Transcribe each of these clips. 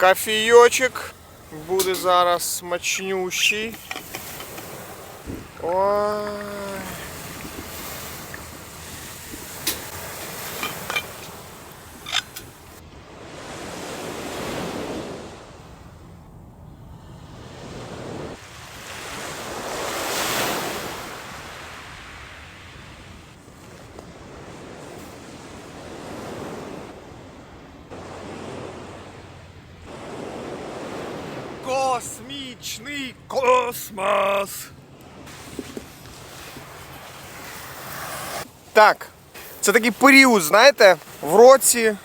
Кофійочок буде зараз смачнющий. Ой. Космічний космос. Так, це такий період, знаєте, в році,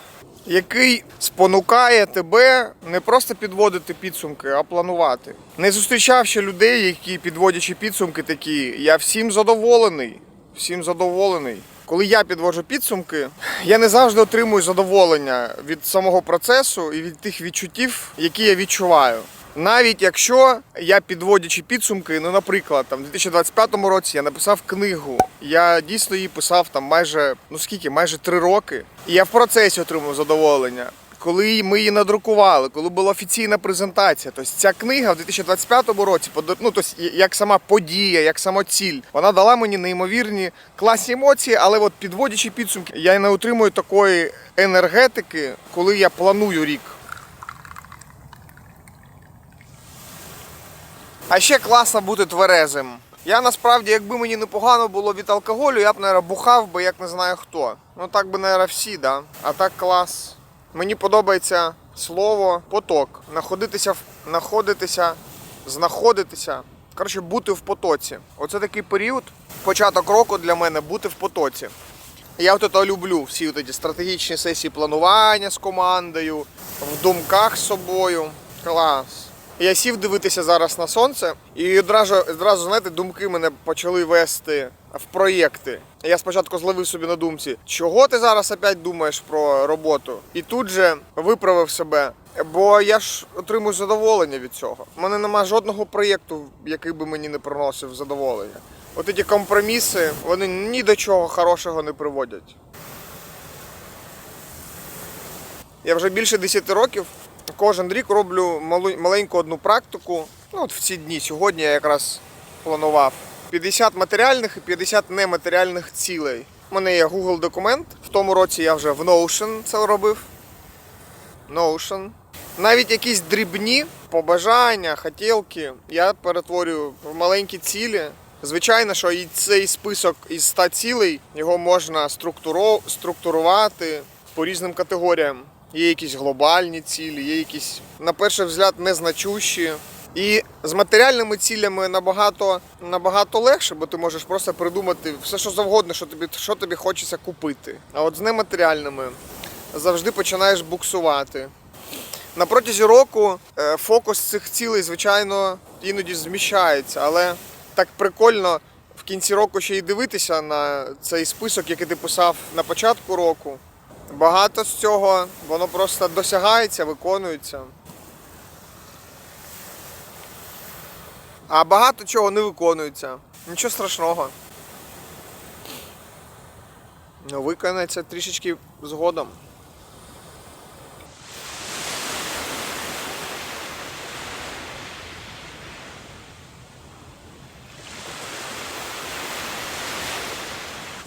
який спонукає тебе не просто підводити підсумки, а планувати. Не зустрічав ще людей, які підводячи підсумки такі, я всім задоволений. Всім задоволений. Коли я підводжу підсумки, я не завжди отримую задоволення від самого процесу і від тих відчуттів, які я відчуваю. Навіть якщо я підводячи підсумки, ну, наприклад, там в 2025 році я написав книгу. Я дійсно її писав там майже ну скільки, майже три роки. І я в процесі отримав задоволення. Коли ми її надрукували, коли була офіційна презентація, тобто ця книга в 2025 році, ну, тобто, як сама подія, як сама ціль, вона дала мені неймовірні класні емоції, але от підводячи підсумки, я не отримую такої енергетики, коли я планую рік. А ще класно бути тверезим. Я насправді, якби мені непогано було від алкоголю, я б, мабуть, бухав би, як не знаю хто. Ну так би, мабуть, всі, да. А так клас. Мені подобається слово поток. Находитися, знаходитися, знаходитися. Коротше, бути в потоці. Оце такий період, початок року для мене бути в потоці. Я от це люблю, всі от ці стратегічні сесії планування з командою, в думках з собою. Клас. Я сів дивитися зараз на сонце, і одразу, одразу знаєте, думки мене почали вести в проєкти. Я спочатку зловив собі на думці, чого ти зараз опять думаєш про роботу? І тут же виправив себе. Бо я ж отримую задоволення від цього. У мене немає жодного проєкту, який би мені не приносив задоволення. От ці компроміси, вони ні до чого хорошого не приводять. Я вже більше 10 років кожен рік роблю маленьку одну практику. Ну, от в ці дні сьогодні я якраз планував 50 матеріальних і 50 нематеріальних цілей. У мене є Google документ. В тому році я вже в Notion це робив. Notion. Навіть якісь дрібні побажання, хотілки я перетворюю в маленькі цілі. Звичайно, що і цей список із 100 цілей його можна структуро- структурувати по різним категоріям. Є якісь глобальні цілі, є якісь, на перший взгляд, незначущі. І з матеріальними цілями набагато, набагато легше, бо ти можеш просто придумати все, що завгодно, що тобі, що тобі хочеться купити. А от з нематеріальними завжди починаєш буксувати. На протязі року е, фокус цих цілей, звичайно, іноді зміщається, але так прикольно в кінці року ще й дивитися на цей список, який ти писав на початку року. Багато з цього воно просто досягається, виконується. А багато чого не виконується. Нічого страшного. Ну, виконається трішечки згодом.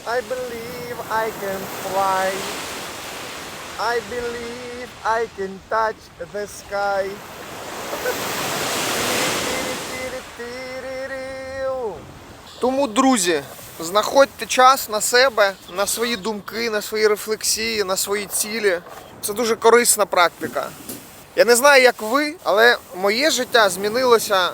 I believe I can fly. I believe I can touch the sky. Тому, друзі, знаходьте час на себе, на свої думки, на свої рефлексії, на свої цілі. Це дуже корисна практика. Я не знаю, як ви, але моє життя змінилося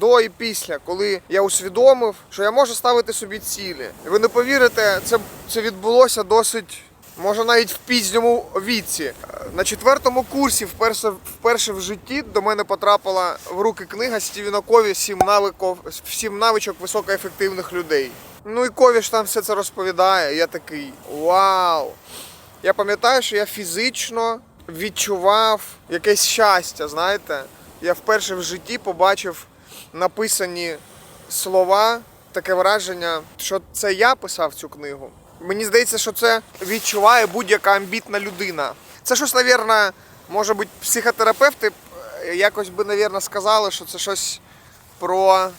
до і після, коли я усвідомив, що я можу ставити собі цілі. Ви не повірите, це, це відбулося досить може навіть в пізньому віці. На четвертому курсі вперше, вперше в житті до мене потрапила в руки книга Стівена Кові «Сім, навиків, «Сім навичок високоефективних людей. Ну і Кові ж там все це розповідає. Я такий вау! Я пам'ятаю, що я фізично відчував якесь щастя, знаєте. Я вперше в житті побачив написані слова, таке враження, що це я писав цю книгу. Мені здається, що це відчуває будь-яка амбітна людина. Це щось, навірно, може бути, психотерапевти е, якось би, навірно, сказали, що це щось про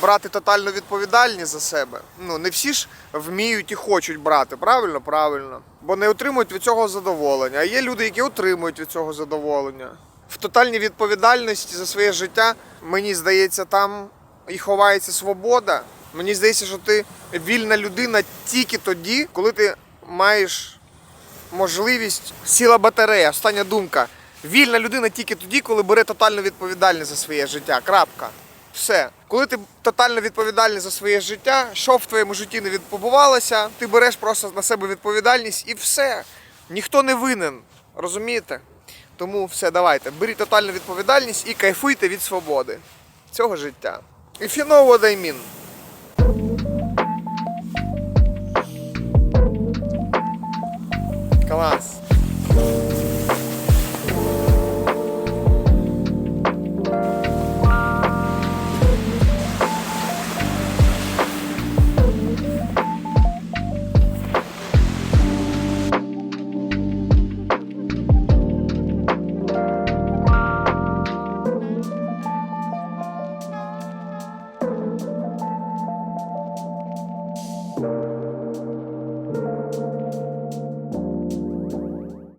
брати тотальну відповідальність за себе. Ну, не всі ж вміють і хочуть брати, правильно? Правильно. Бо не отримують від цього задоволення. А є люди, які отримують від цього задоволення. В тотальній відповідальності за своє життя, мені здається, там і ховається свобода. Мені здається, що ти вільна людина тільки тоді, коли ти маєш можливість сіла батарея. Остання думка. Вільна людина тільки тоді, коли бере тотальну відповідальність за своє життя. Крапка. Все. Коли ти тотально відповідальний за своє життя, що в твоєму житті не відбувалося, ти береш просто на себе відповідальність і все. Ніхто не винен. Розумієте? Тому все, давайте. Беріть тотальну відповідальність і кайфуйте від свободи цього життя. If you know what I mean. Клас.